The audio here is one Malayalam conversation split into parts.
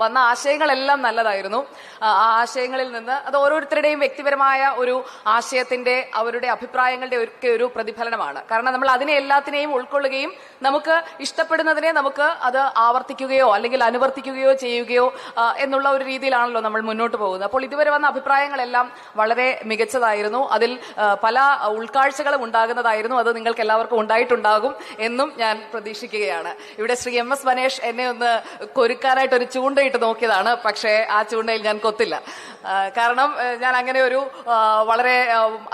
വന്ന ആശയങ്ങളെല്ലാം നല്ലതായിരുന്നു. ആ ആശയങ്ങളിൽ നിന്ന് അത് ഓരോരുത്തരുടെയും വ്യക്തിപരമായ ഒരു ആശയത്തിന്റെ അവരുടെ അഭിപ്രായങ്ങളുടെ ഒക്കെ ഒരു പ്രതിഫലനമാണ്. കാരണം നമ്മൾ അതിനെ എല്ലാത്തിനെയും ഉൾക്കൊള്ളുകയും നമുക്ക് ഇഷ്ടപ്പെടുന്നതിനെ നമുക്ക് അത് ആവർത്തിക്കുകയോ അല്ലെങ്കിൽ അനുവർത്തിക്കുകയോ ചെയ്യുകയോ എന്നുള്ള ഒരു രീതിയിലാണല്ലോ നമ്മൾ മുന്നോട്ട് പോകുന്നത്. അപ്പോൾ ഇതുവരെ വന്ന അഭിപ്രായങ്ങളെല്ലാം വളരെ മികച്ചതായിരുന്നു. അതിൽ പല ഉൾക്കാഴ്ചകളും ഉണ്ടാകുന്നതായിരുന്നു. അത് നിങ്ങൾക്ക് എല്ലാവർക്കും ഉണ്ടായിട്ടുണ്ടാകും എന്നും ഞാൻ പ്രതീക്ഷിക്കുകയാണ്. ഇവിടെ ശ്രീ എം എസ് മനേഷ് എന്നെ ഒന്ന് കൊരുക്കാനായിട്ട് ഒരു ചൂണ്ടയിട്ട് നോക്കിയതാണ്. പക്ഷേ ആ ചൂണ്ടയിൽ ഞാൻ കൊത്തില്ല. കാരണം ഞാൻ അങ്ങനെ ഒരു വളരെ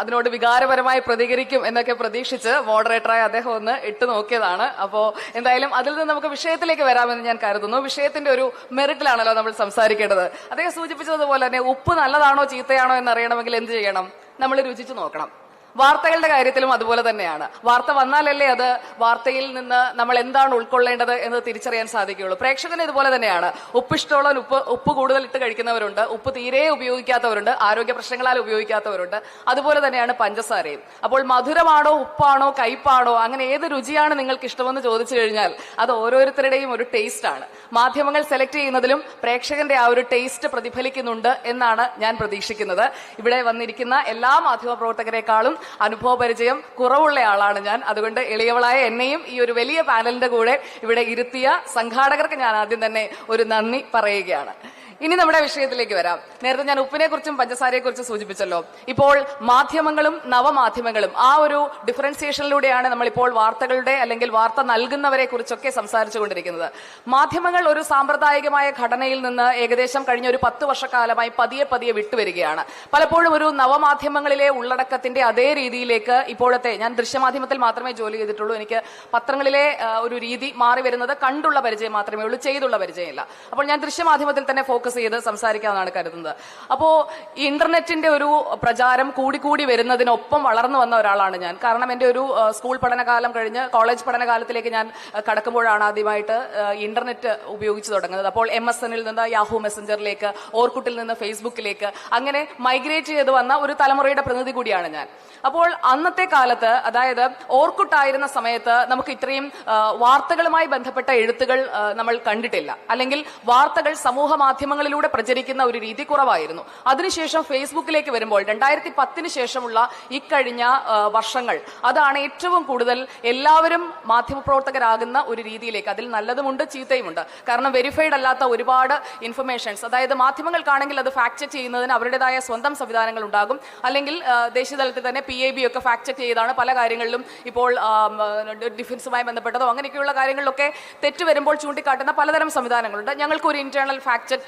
അതിനോട് വികാരപരമായി പ്രതികരിക്കും എന്നൊക്കെ പ്രതീക്ഷിച്ച് മോഡറേറ്ററായ അദ്ദേഹം ഒന്ന് ഇട്ട് നോക്കിയതാണ്. അപ്പോൾ എന്തായാലും അതിൽ നിന്ന് നമുക്ക് വിഷയത്തിലേക്ക് വരാമെന്ന് ഞാൻ കരുതുന്നു. വിഷയത്തിന്റെ ഒരു മെറിറ്റിലാണല്ലോ നമ്മൾ സംസാരിക്കേണ്ടത്. അദ്ദേഹം സൂചിപ്പിച്ചതുപോലെ തന്നെ ഉപ്പ് നല്ലതാണോ ചീത്തയാണോ എന്ന് അറിയണമെങ്കിൽ എന്ത് ചെയ്യണം? നമ്മൾ രുചിച്ചു നോക്കണം. വാർത്തകളുടെ കാര്യത്തിലും അതുപോലെ തന്നെയാണ്. വാർത്ത വന്നാലല്ലേ അത് വാർത്തയിൽ നിന്ന് നമ്മൾ എന്താണ് ഉൾക്കൊള്ളേണ്ടത് എന്ന് തിരിച്ചറിയാൻ സാധിക്കുകയുള്ളൂ. പ്രേക്ഷകന് ഇതുപോലെ തന്നെയാണ്. ഉപ്പ് ഇഷ്ടമുള്ള ഉപ്പ് ഉപ്പ് കൂടുതൽ ഇട്ട് കഴിക്കുന്നവരുണ്ട്. ഉപ്പ് തീരെ ഉപയോഗിക്കാത്തവരുണ്ട്. ആരോഗ്യ പ്രശ്നങ്ങളാൽ ഉപയോഗിക്കാത്തവരുണ്ട്. അതുപോലെ തന്നെയാണ് പഞ്ചസാരയും. അപ്പോൾ മധുരമാണോ ഉപ്പാണോ കയ്പാണോ അങ്ങനെ ഏത് രുചിയാണ് നിങ്ങൾക്ക് ഇഷ്ടമെന്ന് ചോദിച്ചു കഴിഞ്ഞാൽ അത് ഓരോരുത്തരുടെയും ഒരു ടേസ്റ്റ് ആണ്. മാധ്യമങ്ങൾ സെലക്ട് ചെയ്യുന്നതിലും പ്രേക്ഷകന്റെ ആ ഒരു ടേസ്റ്റ് പ്രതിഫലിക്കുന്നുണ്ട് എന്നാണ് ഞാൻ പ്രതീക്ഷിക്കുന്നത്. ഇവിടെ വന്നിരിക്കുന്ന എല്ലാ മാധ്യമ പ്രവർത്തകരെക്കാളും അനുഭവ പരിചയം കുറവുള്ള ആളാണ് ഞാൻ. അതുകൊണ്ട് എളിയവളായ എന്നെയും ഈ ഒരു വലിയ പാനലിന്റെ കൂടെ ഇവിടെ ഇരുത്തിയ സംഘാടകർക്ക് ഞാൻ ആദ്യം തന്നെ ഒരു നന്ദി പറയുകയാണ്. ഇനി നമ്മുടെ വിഷയത്തിലേക്ക് വരാം. നേരത്തെ ഞാൻ ഉപ്പിനെ കുറിച്ചും പഞ്ചസാരയെ കുറിച്ചും സൂചിപ്പിച്ചല്ലോ. ഇപ്പോൾ മാധ്യമങ്ങളും നവമാധ്യമങ്ങളും ആ ഒരു ഡിഫറൻസിയേഷനിലൂടെയാണ് നമ്മൾ ഇപ്പോൾ വാർത്തകളുടെ അല്ലെങ്കിൽ വാർത്ത നൽകുന്നവരെ കുറിച്ചൊക്കെ സംസാരിച്ചുകൊണ്ടിരിക്കുന്നത്. മാധ്യമങ്ങൾ ഒരു സാമ്പ്രദായികമായ ഘടനയിൽ നിന്ന് ഏകദേശം കഴിഞ്ഞ ഒരു പത്ത് വർഷക്കാലമായി പതിയെ പതിയെ വിട്ടുവരികയാണ്. പലപ്പോഴും ഒരു നവമാധ്യമങ്ങളിലെ ഉള്ളടക്കത്തിന്റെ അതേ രീതിയിലേക്ക് ഇപ്പോഴത്തെ ഞാൻ ദൃശ്യമാധ്യമത്തിൽ മാത്രമേ ജോലി ചെയ്തിട്ടുള്ളൂ. എനിക്ക് പത്രങ്ങളിലെ ഒരു രീതി മാറി വരുന്നത് കണ്ടുള്ള പരിചയം മാത്രമേ ഉള്ളൂ ചെയ്തുള്ള പരിചയമില്ല. അപ്പോൾ ഞാൻ ദൃശ്യമാധ്യമത്തിൽ തന്നെ ഫോക്കസ് ചെയ്ത് സംസാരിക്കാമെന്നാണ് കരുതുന്നത്. അപ്പോൾ ഇന്റർനെറ്റിന്റെ ഒരു പ്രചാരം കൂടിക്കൂടി വരുന്നതിനൊപ്പം വളർന്നു വന്ന ഒരാളാണ് ഞാൻ. കാരണം എന്റെ ഒരു സ്കൂൾ പഠനകാലം കഴിഞ്ഞ് കോളേജ് പഠനകാലത്തിലേക്ക് ഞാൻ കടക്കുമ്പോഴാണ് ആദ്യമായിട്ട് ഇന്റർനെറ്റ് ഉപയോഗിച്ചു തുടങ്ങുന്നത്. അപ്പോൾ എം എസ് എന്നിൽ നിന്ന് യാഹു മെസ്സഞ്ചറിലേക്ക് ഓർക്കുട്ടിൽ നിന്ന് ഫേസ്ബുക്കിലേക്ക് അങ്ങനെ മൈഗ്രേറ്റ് ചെയ്ത് വന്ന ഒരു തലമുറയുടെ പ്രതിനിധി കൂടിയാണ് ഞാൻ. അപ്പോൾ അന്നത്തെ കാലത്ത് അതായത് ഓർക്കുട്ടായിരുന്ന സമയത്ത് നമുക്ക് ഇത്രയും വാർത്തകളുമായി ബന്ധപ്പെട്ട എഴുത്തുകൾ നമ്മൾ കണ്ടിട്ടില്ല. അല്ലെങ്കിൽ വാർത്തകൾ സമൂഹ മാധ്യമങ്ങളിലൂടെ പ്രചരിക്കുന്ന ഒരു രീതി കുറവായിരുന്നു. അതിനുശേഷം ഫേസ്ബുക്കിലേക്ക് വരുമ്പോൾ രണ്ടായിരത്തി പത്തിന് ശേഷമുള്ള ഇക്കഴിഞ്ഞ വർഷങ്ങൾ അതാണ് ഏറ്റവും കൂടുതൽ എല്ലാവരും മാധ്യമപ്രവർത്തകരാകുന്ന ഒരു രീതിയിലേക്ക്. അതിൽ നല്ലതുമുണ്ട് ചീത്തയുമുണ്ട്. കാരണം വെരിഫൈഡ് അല്ലാത്ത ഒരുപാട് ഇൻഫർമേഷൻസ് അതായത് മാധ്യമങ്ങൾക്കാണെങ്കിൽ അത് ഫാക്ട് ചെക്ക് ചെയ്യുന്നതിന് അവരുടേതായ സ്വന്തം സംവിധാനങ്ങൾ ഉണ്ടാകും. അല്ലെങ്കിൽ ദേശീയതലത്തിൽ ദേശീയ തലത്തിൽ തന്നെ പി എ ബി ഒക്കെ ഫാക്ട് ചെക്ക് ചെയ്താണ് പല കാര്യങ്ങളിലും ഇപ്പോൾ ഡിഫൻസുമായി ബന്ധപ്പെട്ടതോ അങ്ങനെയൊക്കെയുള്ള കാര്യങ്ങളിലൊക്കെ തെറ്റ് വരുമ്പോൾ ചൂണ്ടിക്കാട്ടുന്ന പലതരം സംവിധാനങ്ങളുണ്ട്. ഞങ്ങൾക്ക് ഒരു ഇന്റേണൽ ഫാക്ട്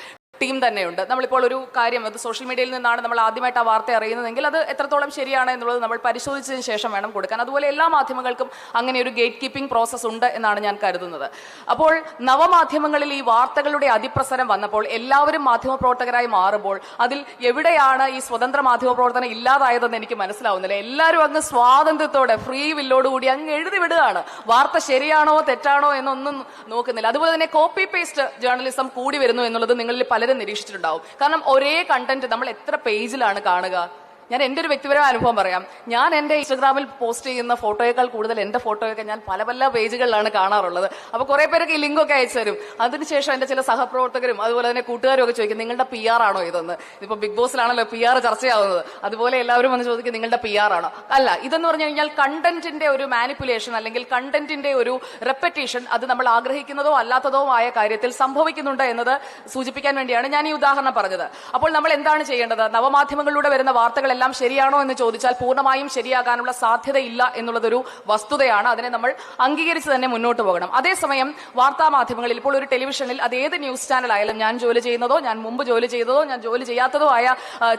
ടീം തന്നെയുണ്ട്. നമ്മളിപ്പോൾ ഒരു കാര്യം അത് സോഷ്യൽ മീഡിയയിൽ നിന്നാണ് നമ്മൾ ആദ്യമായിട്ട് ആ വാർത്ത അറിയുന്നതെങ്കിൽ അത് എത്രത്തോളം ശരിയാണ് എന്നുള്ളത് നമ്മൾ പരിശോധിച്ചതിന് ശേഷം വേണം കൊടുക്കാൻ. അതുപോലെ എല്ലാ മാധ്യമങ്ങൾക്കും അങ്ങനെ ഒരു ഗേറ്റ് കീപ്പിംഗ് പ്രോസസ്സ് ഉണ്ട് എന്നാണ് ഞാൻ കരുതുന്നത്. അപ്പോൾ നവമാധ്യമങ്ങളിൽ ഈ വാർത്തകളുടെ അതിപ്രസരം വന്നപ്പോൾ എല്ലാവരും മാധ്യമപ്രവർത്തകരായി മാറുമ്പോൾ അതിൽ എവിടെയാണ് ഈ സ്വതന്ത്ര മാധ്യമ പ്രവർത്തനം ഇല്ലാതായതെന്ന് എനിക്ക് മനസ്സിലാവുന്നില്ല. എല്ലാവരും അങ്ങ് സ്വാതന്ത്ര്യത്തോടെ ഫ്രീ വില്ലോടുകൂടി അങ്ങ് എഴുതി വിടുകയാണ്. വാർത്ത ശരിയാണോ തെറ്റാണോ എന്നൊന്നും നോക്കുന്നില്ല. അതുപോലെ തന്നെ കോപ്പി പേസ്റ്റ് ജേർണലിസം കൂടി വരുന്നു എന്നുള്ളത് നിങ്ങളിൽ പലരും നിരീക്ഷിച്ചിട്ടുണ്ടാവും. കാരണം ഒരേ കണ്ടന്റ് നമ്മൾ എത്ര പേജിലാണ് കാണുക? ഞാൻ എന്റെ ഒരു വ്യക്തിപരമായ അനുഭവം പറയാം. ഞാൻ എന്റെ ഇൻസ്റ്റഗ്രാമിൽ പോസ്റ്റ് ചെയ്യുന്ന ഫോട്ടോയേക്കാൾ കൂടുതൽ എന്റെ ഫോട്ടോയൊക്കെ ഞാൻ പല പല പേജുകളിലാണ് കാണാറുള്ളത്. അപ്പോൾ കുറേ പേരൊക്കെ ഈ ലിങ്കൊക്കെ അയച്ചു തരും. അതിനുശേഷം എന്റെ ചില സഹപ്രവർത്തകരും അതുപോലെ തന്നെ കൂട്ടുകാരും ഒക്കെ ചോദിക്കും നിങ്ങളുടെ പി ആർ ആണോ ഇതെന്ന്? ഇപ്പൊ ബിഗ് ബോസിലാണല്ലോ പി ആർ ചർച്ചയാവുന്നത്. അതുപോലെ എല്ലാവരും വന്ന് ചോദിക്കും നിങ്ങളുടെ പി ആർ ആണോ? അല്ല ഇതെന്ന് പറഞ്ഞു കഴിഞ്ഞാൽ കണ്ടന്റിന്റെ ഒരു മാനിപ്പുലേഷൻ അല്ലെങ്കിൽ കണ്ടന്റിന്റെ ഒരു റെപ്പറ്റീഷൻ അത് നമ്മൾ ആഗ്രഹിക്കുന്നതോ അല്ലാത്തതോ ആയ കാര്യത്തിൽ സംഭവിക്കുന്നുണ്ട് എന്നത് സൂചിപ്പിക്കാൻ വേണ്ടിയാണ് ഞാൻ ഈ ഉദാഹരണം പറഞ്ഞത്. അപ്പോൾ നമ്മൾ എന്താണ് ചെയ്യേണ്ടത്? നവമാധ്യമങ്ങളിലൂടെ വരുന്ന വാർത്തകളെല്ലാം ശരിയാണോ എന്ന് ചോദിച്ചാൽ പൂർണമായും ശരിയാകാനുള്ള സാധ്യതയില്ല എന്നുള്ളതൊരു വസ്തുതയാണ്. അതിനെ നമ്മൾ അംഗീകരിച്ച് തന്നെ മുന്നോട്ട് പോകണം. അതേസമയം വാർത്താ മാധ്യമങ്ങളിൽ ഇപ്പോൾ ഒരു ടെലിവിഷനിൽ അത് ഏത് ന്യൂസ് ചാനൽ ആയാലും ഞാൻ ജോലി ചെയ്യുന്നതോ ഞാൻ മുമ്പ് ജോലി ചെയ്തതോ ഞാൻ ജോലി ചെയ്യാത്തതോ ആയ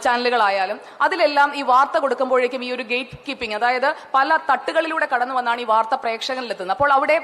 ചാനലുകളായാലും അതിലെല്ലാം ഈ വാർത്ത കൊടുക്കുമ്പോഴേക്കും ഈ ഒരു ഗേറ്റ് കീപ്പിംഗ് അതായത് പല തട്ടുകളിലൂടെ കടന്നു വന്നാണ് ഈ വാർത്ത പ്രേക്ഷകനിലെത്തുന്നത് അപ്പോൾ അവിടെ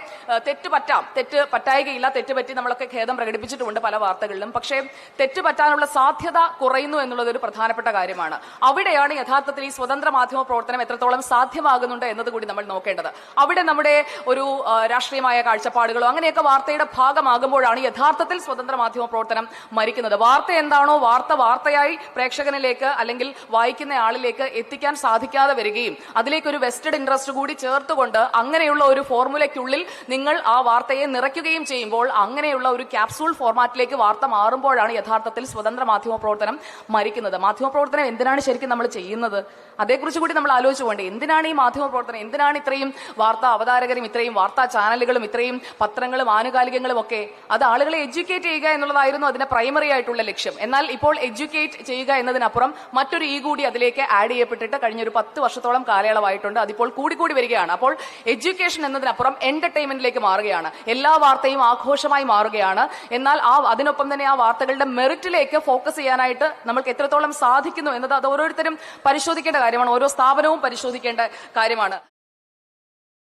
തെറ്റ് പറ്റാം. തെറ്റ് പറ്റായികയില്ല. തെറ്റ് പറ്റി നമ്മളൊക്കെ ഖേദം പ്രകടിപ്പിച്ചിട്ടുമുണ്ട് പല വാർത്തകളിലും. പക്ഷേ തെറ്റ് പറ്റാനുള്ള സാധ്യത കുറയുന്നു എന്നുള്ളത് ഒരു പ്രധാനപ്പെട്ട കാര്യമാണ്. അവിടെയാണ് വരുമ്പോഴാണ് യഥാർത്ഥത്തിൽ ഈ സ്വതന്ത്ര മാധ്യമ പ്രവർത്തനം എത്രത്തോളം സാധ്യമാകുന്നുണ്ട് എന്നത് കൂടി നമ്മൾ നോക്കേണ്ടത്. അവിടെ നമ്മുടെ ഒരു രാഷ്ട്രീയമായ കാഴ്ചപ്പാടുകളോ അങ്ങനെയൊക്കെ വാർത്തയുടെ ഭാഗമാകുമ്പോഴാണ് യഥാർത്ഥത്തിൽ സ്വതന്ത്ര മാധ്യമ പ്രവർത്തനം മരിക്കുന്നത്. വാർത്ത എന്താണോ വാർത്ത വാർത്തയായി പ്രേക്ഷകനിലേക്ക് അല്ലെങ്കിൽ വായിക്കുന്ന ആളിലേക്ക് എത്തിക്കാൻ സാധിക്കാതെ വരികയും അതിലേക്ക് ഒരു വെസ്റ്റഡ് ഇൻട്രസ്റ്റ് കൂടി ചേർത്തുകൊണ്ട് അങ്ങനെയുള്ള ഒരു ഫോർമുലയ്ക്കുള്ളിൽ നിങ്ങൾ ആ വാർത്തയെ നിറയ്ക്കുകയും ചെയ്യുമ്പോൾ അങ്ങനെയുള്ള ഒരു ക്യാപ്സൂൾ ഫോർമാറ്റിലേക്ക് വാർത്ത മാറുമ്പോഴാണ് യഥാർത്ഥത്തിൽ സ്വതന്ത്ര മാധ്യമ പ്രവർത്തനം മരിക്കുന്നത്. മാധ്യമ പ്രവർത്തനം എന്തിനാണ് ശരിക്കും നമ്മൾ ചെയ്യുന്നത്. അതേക്കുറിച്ച് കൂടി നമ്മൾ ആലോചിച്ചു പോകേണ്ടത് എന്തിനാണ് ഈ മാധ്യമ പ്രവർത്തനം? എന്തിനാണ് ഇത്രയും വാർത്താ അവതാരകരും ഇത്രയും വാർത്താ ചാനലുകളും ഇത്രയും പത്രങ്ങളും ആനുകാലികങ്ങളും ഒക്കെ അത് ആളുകളെ എഡ്യൂക്കേറ്റ് ചെയ്യുക എന്നുള്ളതായിരുന്നു അതിന്റെ പ്രൈമറി ആയിട്ടുള്ള ലക്ഷ്യം. എന്നാൽ ഇപ്പോൾ എഡ്യൂക്കേറ്റ് ചെയ്യുക എന്നതിനപ്പുറം മറ്റൊരു ഈ കൂടി അതിലേക്ക് ആഡ് ചെയ്യപ്പെട്ടിട്ട് കഴിഞ്ഞ ഒരു പത്ത് വർഷത്തോളം കാലയളവായിട്ടുണ്ട്. അതിപ്പോൾ കൂടിക്കൂടി വരികയാണ്. അപ്പോൾ എഡ്യൂക്കേഷൻ എന്നതിനപ്പുറം എന്റർടൈൻമെന്റിലേക്ക് മാറുകയാണ്. എല്ലാ വാർത്തയും ആഘോഷമായി മാറുകയാണ്. എന്നാൽ ആ അതിനൊപ്പം തന്നെ ആ വാർത്തകളുടെ മെറിറ്റിലേക്ക് ഫോക്കസ് ചെയ്യാനായിട്ട് നമ്മൾക്ക് എത്രത്തോളം സാധിക്കുന്നു എന്നത് അത് ഓരോരുത്തരും പരിശോധിക്കേണ്ട കാര്യമാണ്. ഓരോ സ്ഥാപനവും പരിശോധിക്കേണ്ട കാര്യമാണ്.